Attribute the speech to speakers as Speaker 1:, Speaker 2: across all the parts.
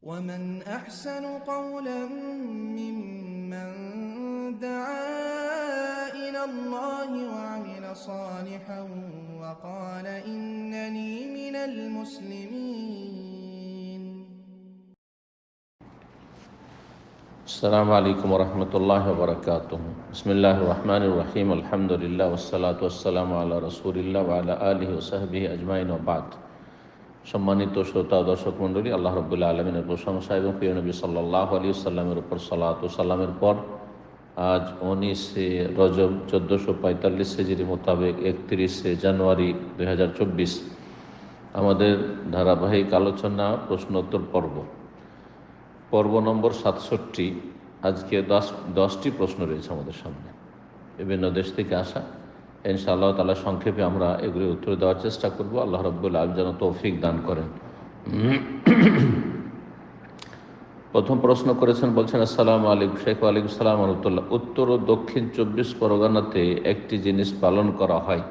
Speaker 1: ومن أحسن قولا ممن دعا إلى الله وعمل صالحا وقال إنني من المسلمين.
Speaker 2: السلام عليكم ورحمة الله وبركاته. بسم الله الرحمن الرحيم. الحمد لله والصلاة والسلام على رسول الله وعلى آله وصحبه أجمعين وبعد. সম্মানিত শ্রোতা দর্শক মণ্ডলী, আল্লাহ রবুল্লা আলমিনের প্রশংসা এবং প্রিয় নবী সাল্লাহ আলী সাল্লামের উপর সালাত সাল্লামের পর আজ উনিশে রজব চোদ্দোশো পঁয়তাল্লিশ সেজির মোতাবেক একত্রিশে জানুয়ারি দু হাজার চব্বিশ আমাদের ধারাবাহিক আলোচনা প্রশ্নোত্তর পর্ব। পর্ব নম্বর সাতষট্টি। আজকে দশ, দশটি প্রশ্ন রয়েছে আমাদের সামনে। বিভিন্ন দেশ থেকে আসা ইনশাআল্লাহ তালা সংক্ষেপে আমরা এগুলি উত্তর দেওয়ার চেষ্টা করব। আল্লাহ রব্বুল আলম যেন তৌফিক দান করেন। প্রথম প্রশ্ন করেছেন, বলছেন, আসসালামু আলিক শেখ আলাইকুম সালাম। আলতুল্লাহ উত্তর ও দক্ষিণ চব্বিশ পরগনাতে একটি জিনিস পালন করা হয়,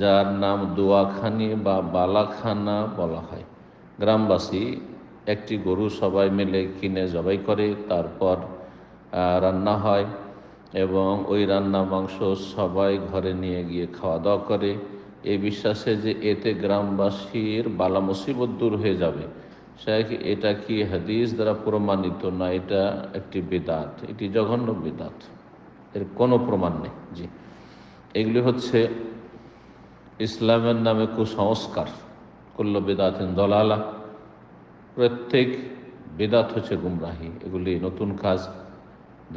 Speaker 2: যার নাম দোয়াখানি বা বালাখানা বলা হয়। গ্রামবাসী একটি গরু সবাই মিলে কিনে জবাই করে, তারপর রান্না হয়। এবং ওই রান্না মাংস সবাই ঘরে নিয়ে গিয়ে খাওয়া দাওয়া করে। এই বিশ্বাসে যে এতে গ্রামবাসীর বালা মুসিবত দূর হয়ে যাবে। শেখ এটা কি হাদিস দ্বারা প্রমাণিত না এটা একটি বেদাত? এটি জঘন্য বেদাত। এর কোনো প্রমাণ নেই। জি। এগুলি হচ্ছে ইসলামের নামে কুসংস্কার। করল বেদাতিন দলালা। প্রত্যেক বেদাত হচ্ছে গুমরাহি। এগুলি নতুন কাজ।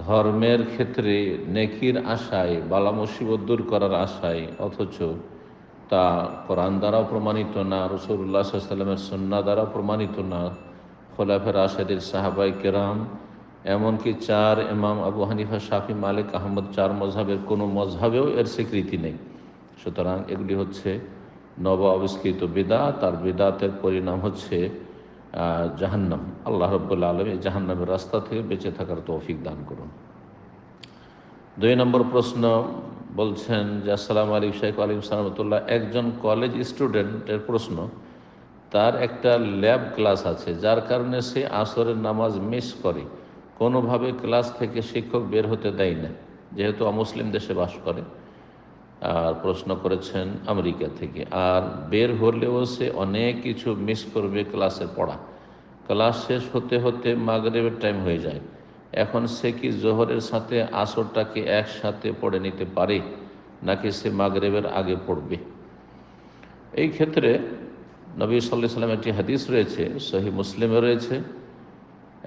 Speaker 2: ধর্মের ক্ষেত্রে নেকির আশায়, বালা মুসিবত দূর করার আশায়, অথচ তা কোরআন দ্বারাও প্রমাণিত না রসুল্লাহ সাল্লামের সন্না দ্বারা প্রমাণিত না। খোলাফের আসাদের সাহাবাই কেরাম, এমনকি চার ইমাম আবু হানিফা, শাফি, মালিক, আহমদ চার মজহাবের কোনো মজহাবেও এর স্বীকৃতি নেই। সুতরাং এগুলি হচ্ছে নব আবিষ্কৃত বেদাত আর বেদাতের পরিণাম হচ্ছে জাহান্নাম। আল্লাহ রব্বুল্লা আলম এই জাহান্নামের রাস্তা থেকে বেঁচে থাকার তৌফিক দান করুন। দুই নম্বর প্রশ্ন বলছেন যে, আসসালাম আলী শেখ আলিম সালামতুল্লাহ একজন কলেজ স্টুডেন্টের প্রশ্ন, তার একটা ল্যাব ক্লাস আছে, যার কারণে সে আসরের নামাজ মিস করে। কোনোভাবে ক্লাস থেকে শিক্ষক বের হতে দেয় না, যেহেতু অমুসলিম দেশে বাস করে। আর প্রশ্ন করেছেন আমেরিকা থেকে। আর বের হলেও সে অনেক কিছু মিস করবে ক্লাসে পড়া। ক্লাস শেষ হতে হতে মাগরেবের টাইম হয়ে যায়। এখন সে কি জোহরের সাথে আসরটাকে একসাথে পড়ে নিতে পারে, নাকি সে মাগরেবের আগে পড়বে? এই ক্ষেত্রে নবী সাল্লাহ সাল্লাম একটি হাদিস রয়েছে, সহি মুসলিমে রয়েছে,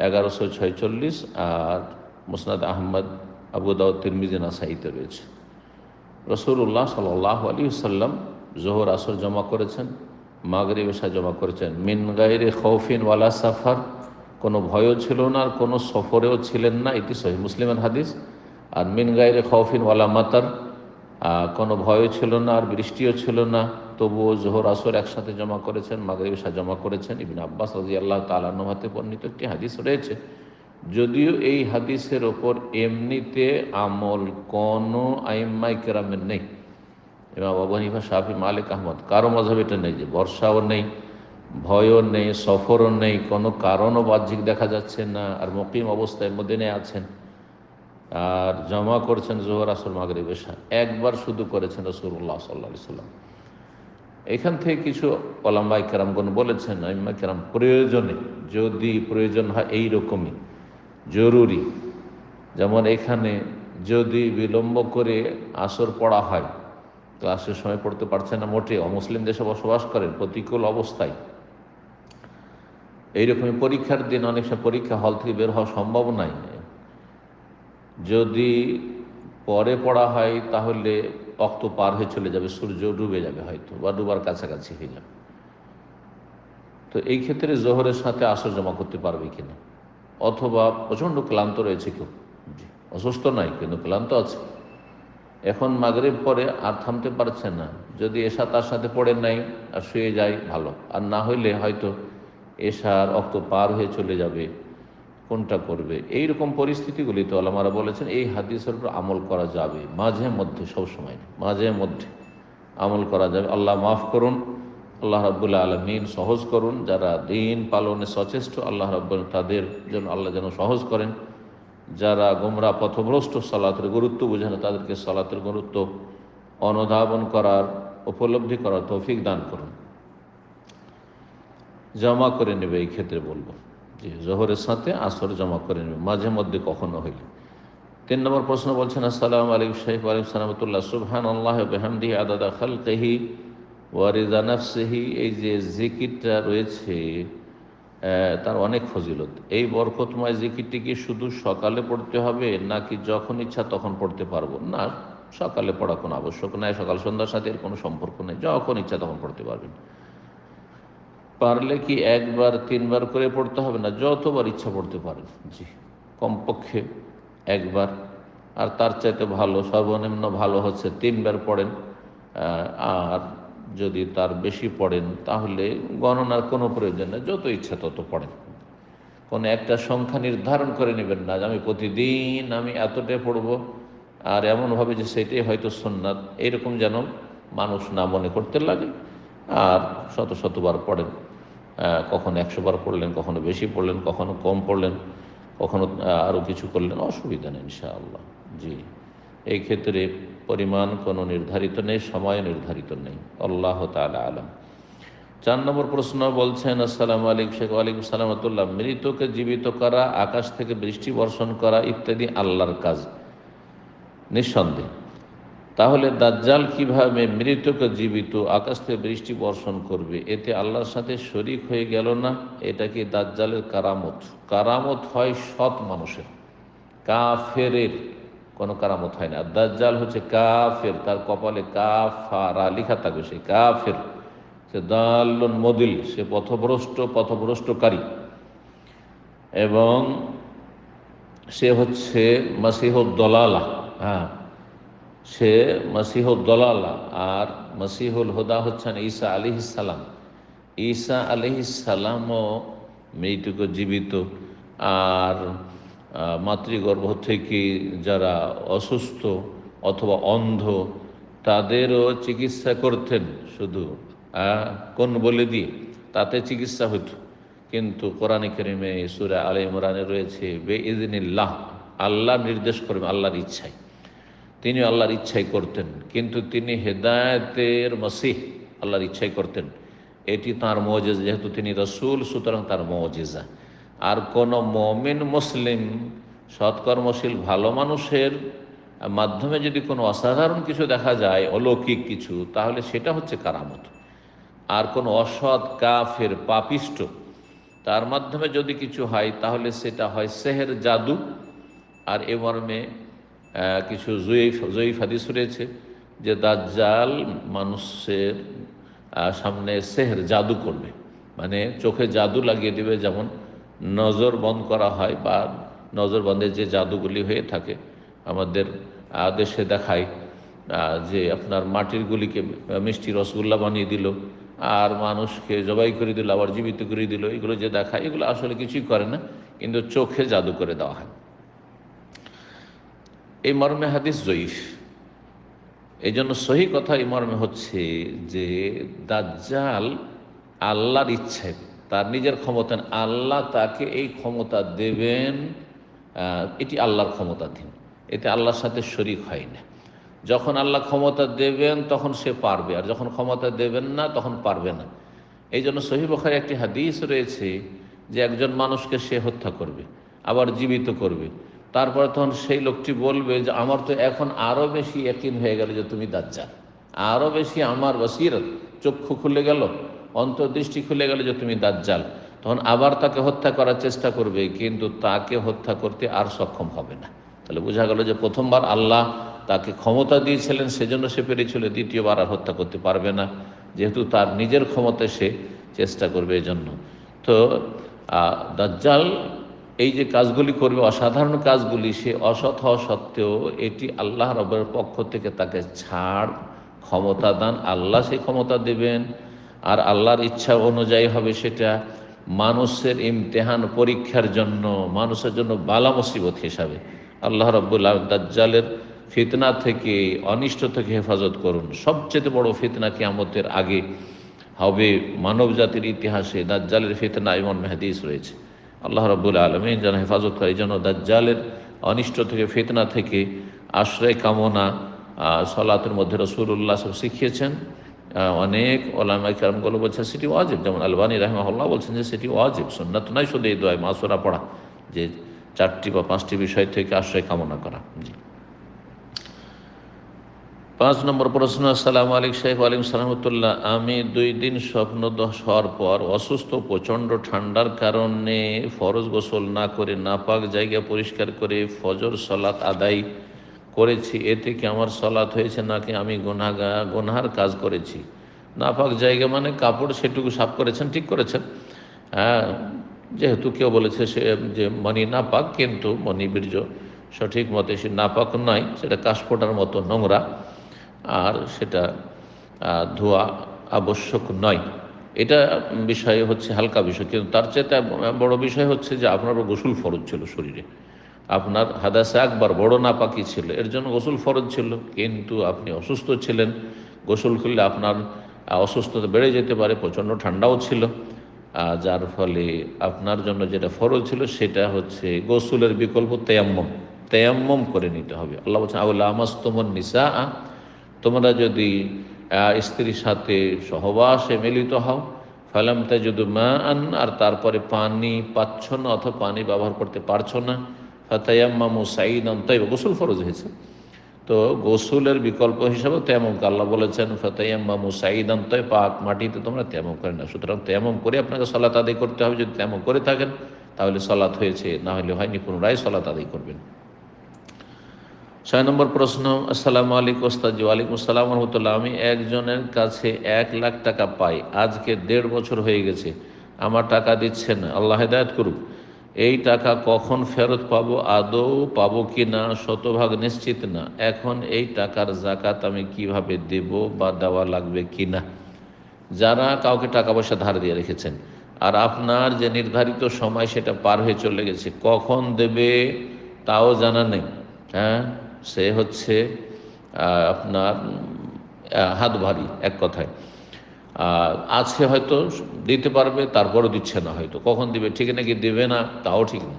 Speaker 2: এগারোশো ছয়চল্লিশ, আর মুসনাদ আহমদ, আবু তিরমিজিন আসাইতে রয়েছে। রসুল্লাহ সাল্লাহ আলী সাল্লাম জোহর আসর জমা করেছেন মাগরি বেশা জমা করেছেন। মিন খৌফিন ওয়ালা সাফার, কোনো ভয়ও ছিল না আর কোনো সফরেও ছিলেন না, এটি সহি মুসলিমের হাদিস। আর মিন গাইরে খৌফিন ওয়ালা মাতার কোনো ভয়ও ছিল না আর বৃষ্টিও ছিল না, তবুও জোহর আসর একসাথে জমা করেছেন মাগরি বেশা জমা করেছেন। ইবিন আব্বাস রাজি আল্লাহ তালান্নহাতে বর্ণিত একটি হাদিস রয়েছে। যদিও এই হাদিসের ওপর এমনিতে আমল কোনো আইম্মাই কেরামের নেই। এবং আবু হানিফা শাহি মালিক, আহমদ। কারও মজাব এটা নেই যে বর্ষাও নেই, ভয়ও নেই, সফরও নেই, কোনো কারণও বাহ্যিক দেখা যাচ্ছে না, আর মকিম অবস্থায় মদিনে আছেন, আর জমা করছেন জোহর, আসর মাগরি বেশা একবার শুধু করেছেন রসুল্লাহ সাল্লা সাল্লাম এখান থেকে কিছু ওলাম্বাই কেরামগণ বলেছেন আইম্মা কেরাম প্রয়োজনে, যদি প্রয়োজন হয় এই রকমই। জরুরি। যেমন এখানে যদি বিলম্ব করে আসর পড়া হয় ক্লাসের সময় পড়তে পারছে না মোটে, অমুসলিম দেশে বসবাস করেন, প্রতিকূল অবস্থায়। এইরকমই পরীক্ষার দিন, অনেক সময় পরীক্ষা হল থেকে বের হওয়া সম্ভব নাই। যদি পরে পড়া হয়, তাহলে অক্ত পার হয়ে চলে যাবে, সূর্য ডুবে যাবে হয়তো, বা ডুবার কাছাকাছি হয়ে যাবে। তো এই ক্ষেত্রে জোহরের সাথে আসর জমা করতে পারবে কিনা? অথবা প্রচণ্ড ক্লান্ত রয়েছে কেউ। অসুস্থ নয়, কিন্তু ক্লান্ত আছে। এখন মাগরেব পরে আর থামতে পারছে না। যদি এসা তার সাথে পড়ে নাই আর শুয়ে যায়, ভালো। আর না হইলে হয়তো এসার অক্ত পার হয়ে চলে যাবে। কোনটা করবে? এই রকম পরিস্থিতিগুলি তো আলামারা বলেছেন, এই হাদিসের উপর আমল করা যাবে। মাঝে মধ্যে, সবসময় মাঝে মধ্যে আমল করা যাবে। আল্লাহ মাফ করুন। আল্লাহ রাবুল্লাহ আলমিন সহজ করুন, যারা দিন পালনে সচেষ্ট, আল্লাহ রাব্বুল, তাদের জন্য আল্লাহ যেন সহজ করেন। যারা গোমরা পথভ্রষ্ট, সালাতের গুরুত্ব বুঝে না, তাদেরকে সালাতের গুরুত্ব অনুধাবন করার, উপলব্ধি করার তৌফিক দান করুন। জমা করে নেবে, এই ক্ষেত্রে বলব যে জোহরের সাথে আসর জমা করে নেবে, মাঝে মধ্যে কখনো হইলে। তিন নম্বর প্রশ্ন বলছেন, আসসালামু আলাইকুম শেখ আলিম সালামতুল্লাহ সুবহান আল্লাহ বেহামদি আদাদা খালকেহি। ওয়ারিদা নাফসেহি, এই যে জিকিরটা রয়েছে তার অনেক ফজিলত। এই বরকতময় জিকিরটি কি শুধু সকালে পড়তে হবে, নাকি যখন ইচ্ছা তখন পড়তে পারব? না, সকালে পড়া কোনো আবশ্যক নাই, সকাল সন্ধ্যার সাথে এর কোনো সম্পর্ক নেই, যখন ইচ্ছা তখন পড়তে পারবেন। পারলে কি একবার, তিনবার করে পড়তে হবে না? যতবার ইচ্ছা পড়তে পারেন। জি, কমপক্ষে একবার। আর তার চাইতে ভালো, সর্বনিম্ন ভালো হচ্ছে তিনবার পড়েন আর যদি তার বেশি পড়েন, তাহলে গণনার কোনো প্রয়োজন নেই, যত ইচ্ছা তত পড়েন। কোনো একটা সংখ্যা নির্ধারণ করে নেবেন না যে আমি প্রতিদিন আমি এতটাই পড়ব, আর এমনভাবে যে সেটাই হয়তো সুন্নাত, এরকম যেন মানুষ না মনে করতে লাগে, আর শত শতবার পড়েন। কখনো একশো বার পড়লেন, কখনো বেশি পড়লেন, কখনো কম পড়লেন, কখনো আরও কিছু করলেন, অসুবিধা নেই, ইনশাআল্লাহ। জি। এই ক্ষেত্রে পরিমাণ কোনো নির্ধারিত নেই, সময় নির্ধারিত নেই। আল্লাহ তালা আলম। চার নম্বর প্রশ্ন বলছেন, আসসালাম আলাইকুম শেখ, ওয়ালাইকুম সালামতুল্লাহ মৃতকে জীবিত করা, আকাশ থেকে বৃষ্টি বর্ষণ করা ইত্যাদি আল্লাহর কাজ। নিঃসন্দেহ। তাহলে দাজ্জাল কীভাবে মৃতকে জীবিত, আকাশ থেকে বৃষ্টি বর্ষণ করবে? এতে আল্লাহর সাথে শরিক হয়ে গেল না? এটা কি দাজ্জালের কারামত? কারামত হয় সৎ মানুষের, কাফেরের। কোনো কারামত হয় না। দাজ্জাল হচ্ছে কাফের, তার কপালে কাফারা লিখা থাকবে সে কাফের। সে দাল্লুন মদিল, সে পথভ্রষ্ট, পথভ্রষ্টকারী। এবং সে হচ্ছে মাসিহুদ্দলালা হ্যাঁ। সে মাসিহুদ্দলালা আর মাসিহুল হুদা হচ্ছেন ঈসা আলি সালাম ঈসা আলি সালামও মৃতকে জীবিত। আর মাতৃগর্ভ থেকে যারা অসুস্থ অথবা অন্ধ, তাদেরও চিকিৎসা করতেন শুধু কোন বলে দিয়ে? তাতে চিকিৎসা হতো। কিন্তু কোরআনে করিমে সুরা আলে ইমরানে রয়েছে বে ইদিনিল্লাহ আল্লাহ নির্দেশ করবেন আল্লাহর ইচ্ছায়। তিনি আল্লাহর ইচ্ছাই করতেন, কিন্তু তিনি হেদায়েতের মসিহ আল্লাহর ইচ্ছাই করতেন। এটি তার মজেজা, যেহেতু তিনি রসুল, সুতরাং তার মজেজা। আর কোন মমিন মুসলিম সৎকর্মশীল, ভালো মানুষের মাধ্যমে যদি কোনো অসাধারণ কিছু দেখা যায়, অলৌকিক কিছু, তাহলে সেটা হচ্ছে কারামত। আর কোনো অসৎ, কাফের, পাপিষ্ট, তার মাধ্যমে যদি কিছু হয়, তাহলে সেটা হয় সেহের জাদু। আর এ মর্মে কিছু জয়ীফ জয়ীফ হাদিস রয়েছে যে দাজ্জাল মানুষের সামনে সেহের জাদু করবে। মানে চোখে জাদু লাগিয়ে দেবে যেমন নজর বন্ধ করা হয় বা নজর বন্ধের যে জাদুগুলি হয়ে থাকে, আমাদের দেশে দেখায় যে আপনার মাটির গুলিকে মিষ্টি রসগোল্লা বানিয়ে দিল, আর মানুষকে জবাই করে দিল, আবার জীবিত করে দিল, এগুলো যে দেখায়, এগুলো আসলে কিছুই করে না, কিন্তু চোখে জাদু করে দেওয়া হয়। এই মর্মে হাদিস জয়ীফ। এই জন্য সহি কথা এই মর্মে হচ্ছে যে, দাজ্জাল আল্লাহর ইচ্ছায় তার নিজের ক্ষমতা আল্লাহ তাকে এই ক্ষমতা দেবেন এটি আল্লাহর ক্ষমতাধীন এতে আল্লাহর সাথে শরিক হয় না। যখন আল্লাহ ক্ষমতা দেবেন, তখন সে পারবে। আর যখন ক্ষমতা দেবেন না, তখন পারবে না। এই জন্য সহিবখারে একটি হাদিস রয়েছে যে একজন মানুষকে সে হত্যা করবে, আবার জীবিত করবে। তারপরে তখন সেই লোকটি বলবে যে, আমার তো এখন আরও বেশি একিন হয়ে গেল যে তুমি দাজ্জাল। আরও বেশি আমার বসিরত চক্ষু খুলে গেল অন্তর্দৃষ্টি খুলে গেল যে তুমি দাজ্জাল। তখন আবার তাকে হত্যা করার চেষ্টা করবে, কিন্তু তাকে হত্যা করতে আর সক্ষম হবে না। তাহলে বোঝা গেল যে প্রথমবার আল্লাহ তাকে ক্ষমতা দিয়েছিলেন, সেজন্য সে পেরেছিল, দ্বিতীয়বার আর হত্যা করতে পারবে না। যেহেতু তার নিজের ক্ষমতায় সে চেষ্টা করবে এই জন্য তো দাজ্জাল এই যে কাজগুলি করবে, অসাধারণ কাজগুলি, সে অসৎ হওয়া সত্ত্বেও এটি আল্লাহ রবের পক্ষ থেকে তাকে ছাড়, ক্ষমতা দান, আল্লাহ সেই ক্ষমতা দেবেন। আর আল্লাহর ইচ্ছা অনুযায়ী হবে সেটা মানুষের ইমতেহান পরীক্ষার জন্য, মানুষের জন্য বালা মুসিবত হিসাবে। আল্লাহ রব্বুল্লাহ দাজ্জালের ফিতনা থেকে, অনিষ্ট থেকে হেফাজত করুন। সবচেয়ে বড় ফিতনা কিয়ামতের আগে হবে মানব জাতির ইতিহাসে দাজ্জালের ফিতনা এমন হাদিস রয়েছে। আল্লাহ রব্বুল আলমিন যেন হেফাজত করে জন্য দাজ্জালের অনিষ্ট থেকে, ফিতনা থেকে আশ্রয় কামনা সলাতের মধ্যে রসুল্লাহ সব শিখিয়েছেন। অনেক ওলামাই কারণগুলো বলছেন সেটি ওয়াজিব। যেমন আলবানী রহমাল্লাহ বলছেন যে, সেটি ওয়াজিব সন্ন্যত নয় শুধু এই দোয়ায় মাসুরা পড়া, যে চারটি বা পাঁচটি বিষয় থেকে আশ্রয় কামনা করা। পাঁচ নম্বর প্রশ্ন, আসসালামু আলিক সাহেব আলিম সালামতুল্লাহ আমি দুই দিন স্বপ্ন দশ হওয়ার পর অসুস্থ, প্রচণ্ড ঠান্ডার কারণে ফরজ গোসল না করে নাপাক জায়গা পরিষ্কার করে ফজর সলাত আদায় করেছি, এতে কি আমার সলাৎ হয়েছে নাকি আমি গোনা গোনাহার কাজ করেছি? নাপাক জায়গা মানে কাপড় সেটুকু সাফ করেছেন, ঠিক করেছেন। হ্যাঁ যেহেতু কেউ বলেছে সে, যে মনি নাপাক, কিন্তু মনি বীর্য সঠিক মতে সে নাপাক নয়, সেটা কাশফোটার মতো নোংরা, আর সেটা ধোয়া আবশ্যক নয়। এটা বিষয় হচ্ছে হালকা বিষয়, কিন্তু তার চেয়ে বড় বিষয় হচ্ছে যে আপনারও গোসল ফরজ ছিল শরীরে। আপনার হাদাসে একবার বড় নাপাকি ছিল, এর জন্য গোসল ফরজ ছিল, কিন্তু আপনি অসুস্থ ছিলেন। গোসল করলে আপনার অসুস্থতা বেড়ে যেতে পারে, প্রচণ্ড ঠান্ডাও ছিল যার ফলে আপনার জন্য যেটা ফরজ ছিল সেটা হচ্ছে গোসলের বিকল্প তেয়াম্মম। তেয়াম্মম করে নিতে হবে। আল্লাহ বলছেন আউল্লা আমাস্তমন নিসা তোমরা যদি স্ত্রীর সাথে সহবাসে মিলিত হও, ফালাম যদি মা আন আর তারপরে পানি পাচ্ছ না অথবা পানি ব্যবহার করতে পারছ না ফাতায়াম্মামু সাইদান তাই গোসল ফরজ হয়েছে। তো গোসলের বিকল্প হিসাবে তেমন আল্লাহ বলেছেন ফতাইয়াম্মামু সাইদান তাই পাক মাটিতে তোমরা তেমন করে না সুতরাং তেমন করে আপনাকে সলাত আদায় করতে হবে। যদি তেমন করে থাকেন, তাহলে সলাৎ হয়েছে, না হলে হয়নি, পুনরায় সলাত আদায় করবেন। ছয় নম্বর প্রশ্ন, আসসালামু আলাইকুম ওস্তাজি ওয়ালাইকুম আসসালাম রহমতুল্লাহ। আমি একজনের কাছে এক লাখ টাকা পাই। আজকে দেড় বছর হয়ে গেছে। আমার টাকা দিচ্ছে না আল্লাহ হেদায়ত করুক। এই টাকা কখন ফেরত পাবো, আদৌ পাবো কি না, শতভাগ নিশ্চিত না। এখন এই টাকার জাকাত আমি কীভাবে দেব বা দেওয়া লাগবে কি না? যারা কাউকে টাকা পয়সা ধার দিয়ে রেখেছেন, আর আপনার যে নির্ধারিত সময় সেটা পার হয়ে চলে গেছে, কখন দেবে তাও জানা নেই। হ্যাঁ? সে হচ্ছে আপনার হাত ভারী, এক কথায়। আছে হয়তো দিতে পারবে, তারপরও দিচ্ছে না হয়তো। কখন দিবে? ঠিক নাকি? দেবে না? তাও ঠিক নেই।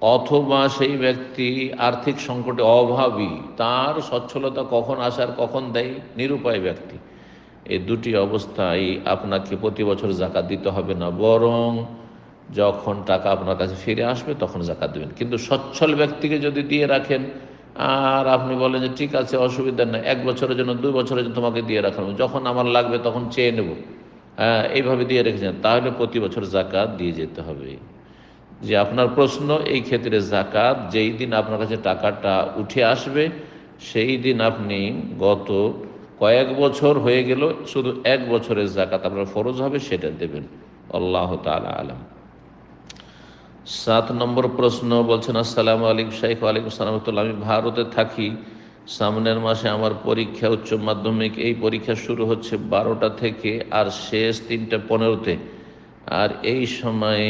Speaker 2: অথবা সেই ব্যক্তি আর্থিক সংকটে অভাবী, তার সচ্ছলতা কখন আসার কখন দেয়? নিরুপায় ব্যক্তি। এই দুটি অবস্থায় আপনাকে প্রতি বছর জাকাত দিতে হবে না। বরং যখন টাকা আপনার কাছে ফিরে আসবে, তখন জাকাত দেবেন। কিন্তু সচ্ছল ব্যক্তিকে যদি দিয়ে রাখেন আর আপনি বলেন যে, ঠিক আছে, অসুবিধা নেই, এক বছরের জন্য, দুই বছরের জন্য তোমাকে দিয়ে রাখলাম যখন আমার লাগবে তখন চেয়ে নেব। হ্যাঁ এইভাবে দিয়ে রেখেছেন। তাহলে প্রতি বছর জাকাত দিয়ে যেতে হবে। যে আপনার প্রশ্ন, এই ক্ষেত্রে জাকাত, যেই দিন আপনার কাছে টাকাটা উঠে আসবে, সেই দিন আপনি গত কয়েক বছর হয়ে গেল, শুধু এক বছরের জাকাত আপনার ফরজ হবে, সেটা দেবেন। আল্লাহ তালা আলম। সাত নম্বর প্রশ্ন বলছেন, আসসালাম আলাইকুম শাইখ আলাইকুম সালামতুল্লাহ আমি ভারতে থাকি। সামনের মাসে আমার পরীক্ষা উচ্চ মাধ্যমিক। এই পরীক্ষা শুরু হচ্ছে বারোটা থেকে আর শেষ তিনটা পনেরোতে। আর এই সময়ে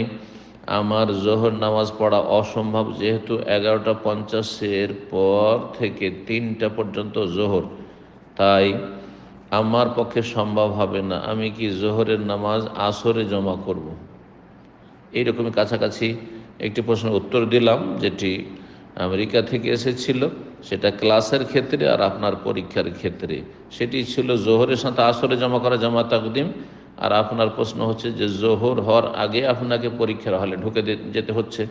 Speaker 2: আমার জোহর নামাজ পড়া অসম্ভব। যেহেতু এগারোটা পঞ্চাশের পর থেকে তিনটা পর্যন্ত জোহর। তাই আমার পক্ষে সম্ভব হবে না। আমি কি জোহরের নামাজ আসরে জমা করব। এইরকমই কাছাকাছি একটি প্রশ্নের উত্তর দিলাম, যেটি আমেরিকা থেকে এসেছিল। সেটা ক্লাসের ক্ষেত্রে আর আপনার পরীক্ষার ক্ষেত্রে। সেটি ছিল জোহরের সাথে আসরে জমা করা জামা তাকদিম আর আপনার প্রশ্ন হচ্ছে যে জোহর হওয়ার আগে আপনাকে পরীক্ষার হলে ঢুকে যেতে হচ্ছে।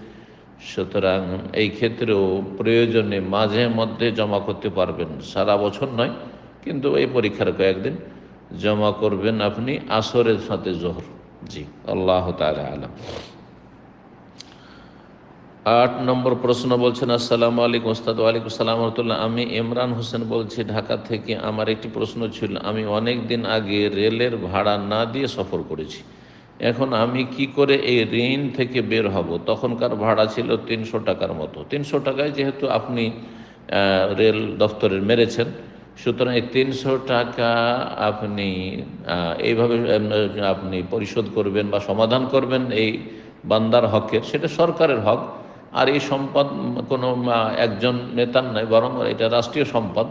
Speaker 2: সুতরাং এই ক্ষেত্রেও প্রয়োজনে মাঝে মধ্যে জমা করতে পারবেন। সারা বছর নয়, কিন্তু এই পরীক্ষার কয়েকদিন জমা করবেন আপনি আসরের সাথে জোহর। জি, আল্লাহ তালা আলম। আট নম্বর প্রশ্ন বলছেন, আসসালামু আলাইকুম ওস্তাদ ওয়ালাইকুম সালাম রহমতুল্লাহ। আমি ইমরান হোসেন বলছি, ঢাকা থেকে আমার একটি প্রশ্ন ছিল, আমি অনেক দিন আগে রেলের ভাড়া না দিয়ে সফর করেছি। এখন আমি কি করে এই ঋণ থেকে বের হব? তখনকার ভাড়া ছিল তিনশো টাকার মতো। তিনশো টাকায় যেহেতু আপনি রেল দফতরের মেরেছেন, সুতরাং এই তিনশো টাকা আপনি এইভাবে আপনি পরিশোধ করবেন বা সমাধান করবেন এই বান্দার হকের। সেটা সরকারের হক আর এই সম্পদ কোনো একজন নেতার নয়, বরং এটা রাষ্ট্রীয় সম্পদ।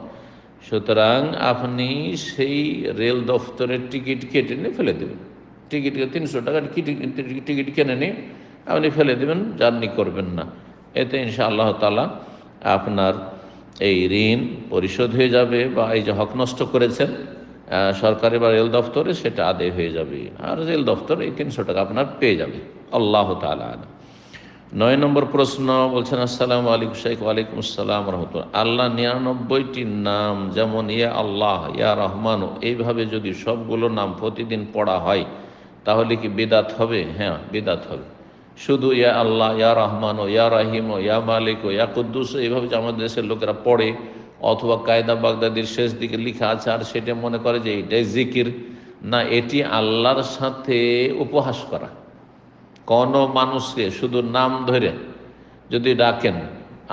Speaker 2: সুতরাং আপনি সেই রেল দফতরের টিকিট কেটে নিয়ে ফেলে দেবেন। টিকিট তিনশো টাকার টিকিট কেনে নিয়ে আপনি ফেলে দেবেন, জার্নি করবেন না। এতে ইনশা আল্লাহ তালা আপনার এই ঋণ পরিশোধ হয়ে যাবে বা এই যে হক নষ্ট করেছেন সরকারি বা রেল দফতরে সেটা আদায় হয়ে যাবে। আর রেল দফতর এই তিনশো টাকা আপনার পেয়ে যাবে। আল্লাহ তালা আলম। নয় নম্বর প্রশ্ন বলছেন, আসসালাম আলাইকুম শেখ ওয়ালাইকুম আসসালাম রহমতুল্লাহ। আল্লাহ নিরানব্বইটি নাম যেমন, ইয়া আল্লাহ, ইয়া রহমান। এইভাবে যদি সবগুলো নাম প্রতিদিন পড়া হয়, তাহলে কি বিদাত হবে? হ্যাঁ বিদাত হবে। শুধু, ইয়া আল্লাহ, ইয়া রহমান, ও ইয়া রাহিম, ও ইয়া মালিক, ও ইয়া কুদ্দুস, এইভাবে যে আমাদের দেশের লোকেরা পড়ে, অথবা কায়দা বাগদাদির শেষ দিকে লেখা আছে, আর সেটা মনে করে যে এইটাই জিকির। না, এটি আল্লাহর সাথে উপহাস করা। কোনো মানুষকে শুধু নাম ধরে যদি ডাকেন,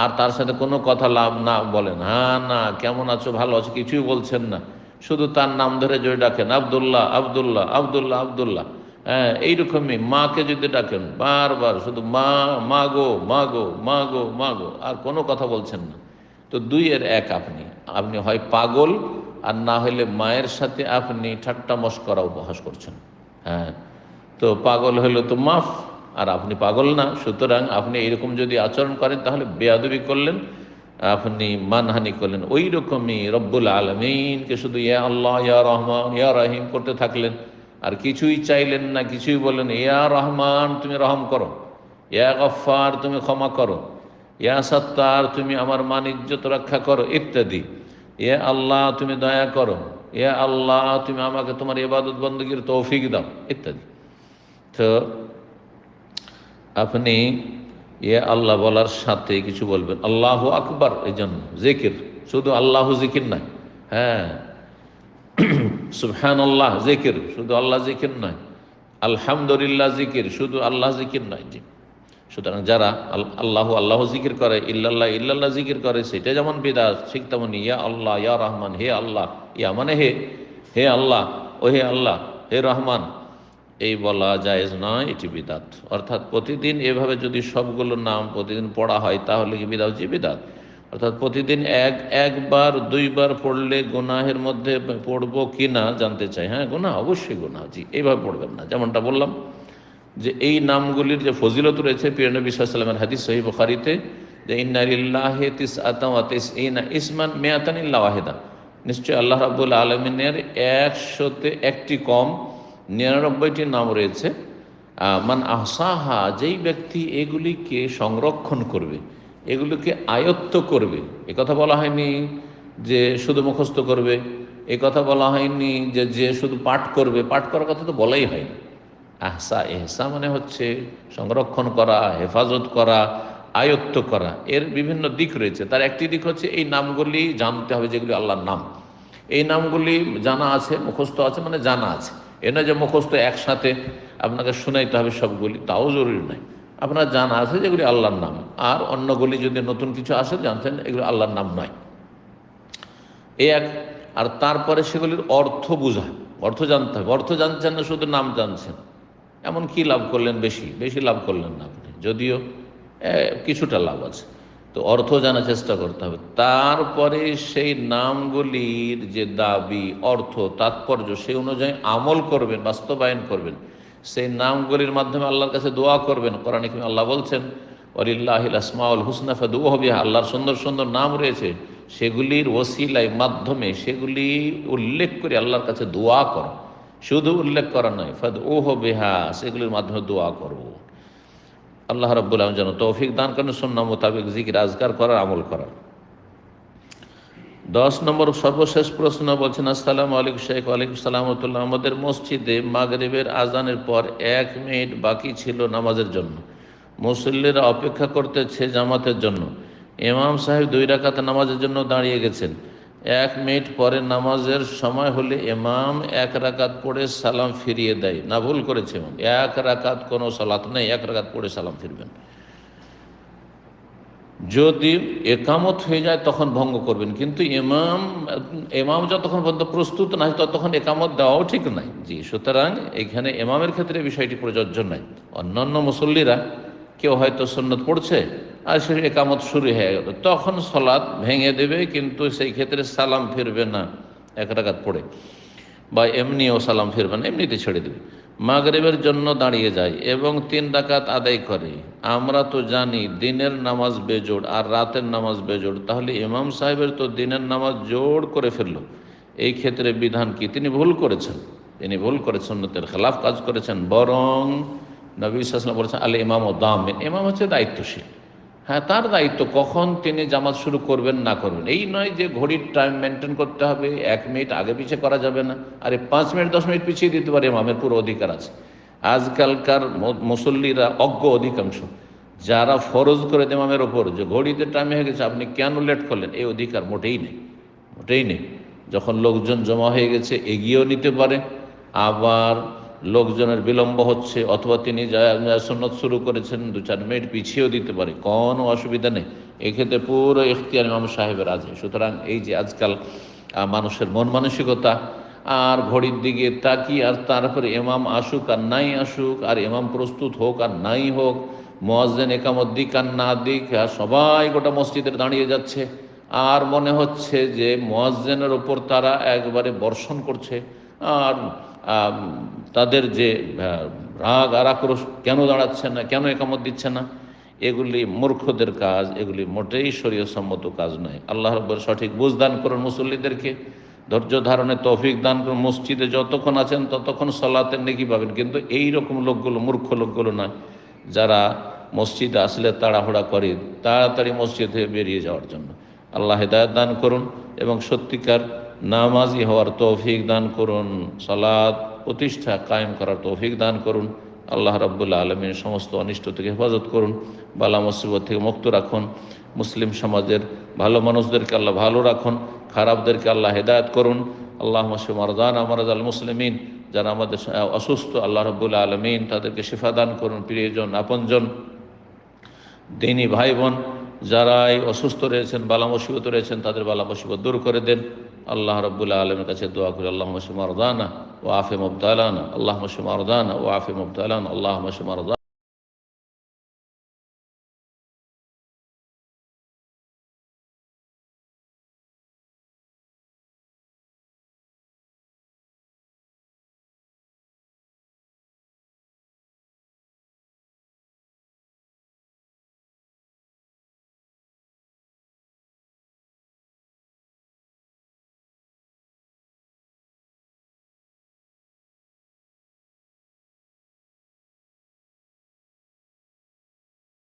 Speaker 2: আর তার সাথে কোনো কথা লাভ না বলেন হ্যাঁ না, কেমন আছো, ভালো আছো? কিছুই বলছেন না। শুধু তার নাম ধরে যদি ডাকেন, আবদুল্লাহ আবদুল্লাহ আবদুল্লাহ আবদুল্লাহ। হ্যাঁ এইরকমই মাকে যদি ডাকেন, বারবার শুধু, মা মা গো মা গো মা গো মা গো, আর কোনো কথা বলছেন না। তো দুইয়ের এক আপনি। আপনি হয় পাগল, আর না হলে মায়ের সাথে আপনি ঠাট্টা মস্করা উপহাস করছেন। হ্যাঁ তো পাগল হলো তো মাফ। আর আপনি পাগল না, সুতরাং আপনি এরকম যদি আচরণ করেন, তাহলে বেয়াদবি করলেন, আপনি মানহানি করলেন। ওই রকমই রব্বুল আলমিনকে শুধু ইয়া আল্লাহ, ইয়া রহমান, ইয়া রাহিম করতে থাকলেন। আর কিছুই চাইলেন না, কিছুই বললেন ইয়া রহমান, তুমি রহম করো। ইয়া গফার তুমি ক্ষমা করো। ইয়া সত্তার, তুমি আমার মান ইজ্জত রক্ষা করো, ইত্যাদি। ইয়া আল্লাহ, তুমি দয়া করো। ইয়া আল্লাহ, তুমি আমাকে তোমার ইবাদত বন্দগীর তৌফিক দাও, ইত্যাদি। তো আপনি ইয়ে আল্লাহ বলার সাথে কিছু বলবেন। আল্লাহ আকবার, এই জন্য জিকির। শুধু আল্লাহ জিকির নয় হ্যাঁ। সুবহান আল্লাহ জিকির, শুধু আল্লাহ জিকির নয়। আলহামদুলিল্লাহ জিকির, শুধু আল্লাহ জিকির নয় জি। সুতরাং যারা আল- আল্লাহ আল্লাহ জিকির করে, ইল্লাল্লাহ ইল্লাল্লাহ জিকির করে, সেটা যেমন বিদাত, ঠিক তেমন ইয়া আল্লাহ, ইয়া রহমান, হে আল্লাহ, ইয়া মানে হে হে আল্লাহ, ও হে আল্লাহ, হে রহমান এই বলা জায়েজ নয়, এটি বিদাত। অর্থাৎ প্রতিদিন এভাবে যদি সবগুলো নাম প্রতিদিন পড়া হয়, তাহলে কি বিদাত? যে বিদাত। অর্থাৎ প্রতিদিন এক, একবার, দুইবার পড়লে গুনাহের মধ্যে পড়ব কি না জানতে চাই। হ্যাঁ গুনাহ, অবশ্যই গুনাহ, জি, এইভাবে পড়বেন না। যেমনটা বললাম যে এই নামগুলির যে ফজিলত রয়েছে পিরানবী সাল্লামের হাদিস সহি বুখারিতে, যে ইন্নারিল্লাহে তিস আতামাতিস ইনা ইসমান মেয়াতানিল্লা ওয়াহেদা। নিশ্চয় আল্লাহ রাবুল আলমিনের একশোতে একটি কম নিরানব্বইটি নাম রয়েছে। মান আহসাহা, যেই ব্যক্তি এগুলিকে সংরক্ষণ করবে, এগুলিকে আয়ত্ত করবে, এ কথা বলা হয়নি যে শুধু মুখস্থ করবে, এ কথা বলা হয়নি যে যে শুধু পাঠ করবে, পাঠ করার কথা তো বলাই হয়নি। আহসা, এহসা মানে হচ্ছে সংরক্ষণ করা, হেফাজত করা, আয়ত্ত করা, এর বিভিন্ন দিক রয়েছে। তার একটি দিক হচ্ছে এই নামগুলি জানতে হবে যেগুলি আল্লাহর নাম। এই নামগুলি জানা আছে, মুখস্থ আছে মানে জানা আছে। এ নয় যে মুখস্থ একসাথে আপনাকে শোনাইতে হবে সবগুলি তাও জরুরি নয়। আপনার জানা আছে যেগুলি আল্লাহর নাম, আর অন্যগুলি যদি নতুন কিছু আসে জানতেন এগুলি আল্লাহর নাম নয়। এ এক, আর তারপরে সেগুলির অর্থ বোঝা, অর্থ জানতে হবে। অর্থ জানছেন না, শুধু নাম জানছেন। এমন কি লাভ করলেন বেশি? বেশি লাভ করলেন না আপনি। যদিও কিছুটা লাভ আছে। তো অর্থ জানার চেষ্টা করতে হবে। তারপরে সেই নামগুলির যে দাবি, অর্থ, তাৎপর্য, সেই অনুযায়ী আমল করবেন, বাস্তবায়ন করবেন। সেই নামগুলির মাধ্যমে আল্লাহর কাছে দোয়া করবেন। কোরআন আল্লাহ বলছেন অলিল্লাহিল আসমাউল হুসনাফা দু হবে আল্লাহর সুন্দর সুন্দর নাম রয়েছে। সেগুলির ওসিলাই মাধ্যমে সেগুলি উল্লেখ করে আল্লাহর কাছে দোয়া কর। শুধু উল্লেখ করা নয় ফাদ ও বেহা, সেগুলির মাধ্যমে দোয়া করব। আল্লাহ রাব্বুল আলম যেন তৌফিক দান করেন সন্না মোতাবেক জিকির আজগার করার, আমল করার। দশ নম্বর সর্বশেষ প্রশ্ন বলছেন, আসসালামু আলাইকুম শেখ, ওয়ালাইকুম সালামতুল্লাহ আমাদের মসজিদে মাগরিবের আজানের পর এক মিনিট বাকি ছিল নামাজের জন্য। মুসল্লিরা অপেক্ষা করতেছে জামাতের জন্য। ইমাম সাহেব দুই রাকাত নামাজের জন্য দাঁড়িয়ে গেছেন। এক মিনিট পরে নামাজের সময় হলে ইমাম এক রাকাত পড়ে সালাম ফিরিয়ে দেয়। না ভুল করেছে এক রাকাত কোনো সালাত নেই, এক রাকাত পড়ে সালাম ফিরবেন। যদি একামত হয়ে যায় তখন ভঙ্গ করবেন। কিন্তু ইমাম এমাম যতক্ষণ পর্যন্ত প্রস্তুত না ততক্ষণ একামত দেওয়াও ঠিক নাই। জি, সুতরাং এখানে ইমামের ক্ষেত্রে বিষয়টি প্রযোজ্য নাই অন্যান্য মুসল্লিরা কেউ হয়তো সন্ন্যত পড়ছে সে একামত শুরু হয়ে গেল। তখন সলাৎ ভেঙে দেবে, কিন্তু সেই ক্ষেত্রে সালাম ফিরবে না, এক রাগাত পড়ে। বা এমনিও সালাম ফিরবে না, এমনিতে ছেড়ে দেবে। মাগরিবের জন্য দাঁড়িয়ে যায় এবং তিন ডাকাত আদায় করে। আমরা তো জানি দিনের নামাজ বেজোড় আর রাতের নামাজ বেজোড়। তাহলে ইমাম সাহেবের তো দিনের নামাজ জোড় করে ফেলল। এই ক্ষেত্রে বিধান কি? তিনি ভুল করেছেন। তিনি ভুল করেছেন, সুন্নতের খেলাফ কাজ করেছেন। বরং নবী সাসলাম বলেছেন আল ইমাম ও দাম ইমাম হচ্ছে দায়িত্বশীল। হ্যাঁ তার দায়িত্ব কখন তিনি জামাত শুরু করবেন না করবেন। এই নয় যে ঘড়ির টাইম মেনটেন করতে হবে, এক মিনিট আগে পিছিয়ে করা যাবে না। আরে পাঁচ মিনিট দশ মিনিট পিছিয়ে দিতে পারে, ইমামের পুরো অধিকার আছে। আজকালকার মুসল্লিরা অজ্ঞ অধিকাংশ। যারা ফরজ করে দেয় ইমামের ওপর যে ঘড়িতে টাইম হয়ে গেছে, আপনি কেন লেট করলেন? এই অধিকার মোটেই নেই মোটেই নেই। যখন লোকজন জমা হয়ে গেছে, এগিয়েও নিতে পারে। আবার লোকজনের বিলম্ব হচ্ছে, অথবা তিনি সুন্নত শুরু করেছেন, দু চার মিনিট পিছিয়েও দিতে পারে, কোনো অসুবিধা নেই। এক্ষেত্রে পুরো ইখতিয়ার ইমাম সাহেবের আছে। সুতরাং এই যে আজকাল মানুষের মন মানসিকতা, আর ঘড়ির দিকে তাকি আর তারপরে এমাম আসুক আর নাই আসুক, আর এমাম প্রস্তুত হোক আর নাই হোক, মোয়াজ্জেন একামত দিক আর না দিক, আর সবাই গোটা মসজিদের দাঁড়িয়ে যাচ্ছে। আর মনে হচ্ছে যে মোয়াজ্জেনের ওপর তারা একবারে বর্ষণ করছে, আর তাদের যে রাগ আর আক্রোশ কেন দাঁড়াচ্ছে না, কেন একামত দিচ্ছে না, এগুলি মূর্খদের কাজ, এগুলি মোটেই শরীয় সম্মত কাজ নয়। আল্লাহ রব্বর সঠিক বুঝ দান করুন মুসল্লিদেরকে, ধৈর্য ধারণে তৌফিক দান করুন, মসজিদে যতক্ষণ আছেন ততক্ষণ সলাতের নেকি পাবেন, কিন্তু এই রকম লোকগুলো মূর্খ লোকগুলো নয়, যারা মসজিদে আসলে তাড়াহুড়া করে তাড়াতাড়ি মসজিদ বেরিয়ে যাওয়ার জন্য। আল্লাহ হেদায়ত দান করুন এবং সত্যিকার নামাজি হওয়ার তৌফিক দান করুন সালাদ প্রতিষ্ঠা কায়েম করার তৌফিক দান করুন, আল্লাহ রাব্বুল্লাহ আলমীর সমস্ত অনিষ্ট থেকে হেফাজত করুন, বালা মুসিবত থেকে মুক্ত রাখুন, মুসলিম সমাজের ভালো মানুষদেরকে আল্লাহ ভালো রাখুন, খারাপদেরকে আল্লাহ হেদায়ত করুন আল্লাহ মারদান আমারাজ আল মুসলিমিন, যারা আমাদের অসুস্থ, আল্লাহ রব্বুল্লাহ আলমিন তাদেরকে শিফা দান করুন, প্রিয়জন, আপনজন, দিনী ভাই বোন যারা এই অসুস্থ রয়েছেন, বালা মুসিবত রয়েছেন, তাদের বালা মুসিবত দূর করে দেন। আল্লাহ রব্বুল্লাহ আলমের কাছে দোয়া করি আল্লাহ মাসুম মারদানা ও আফে মুবতালানা আল্লাহ মাসুম মারদানা ও আফে মুবতালানা আল্লাহ মাসুম মারদানা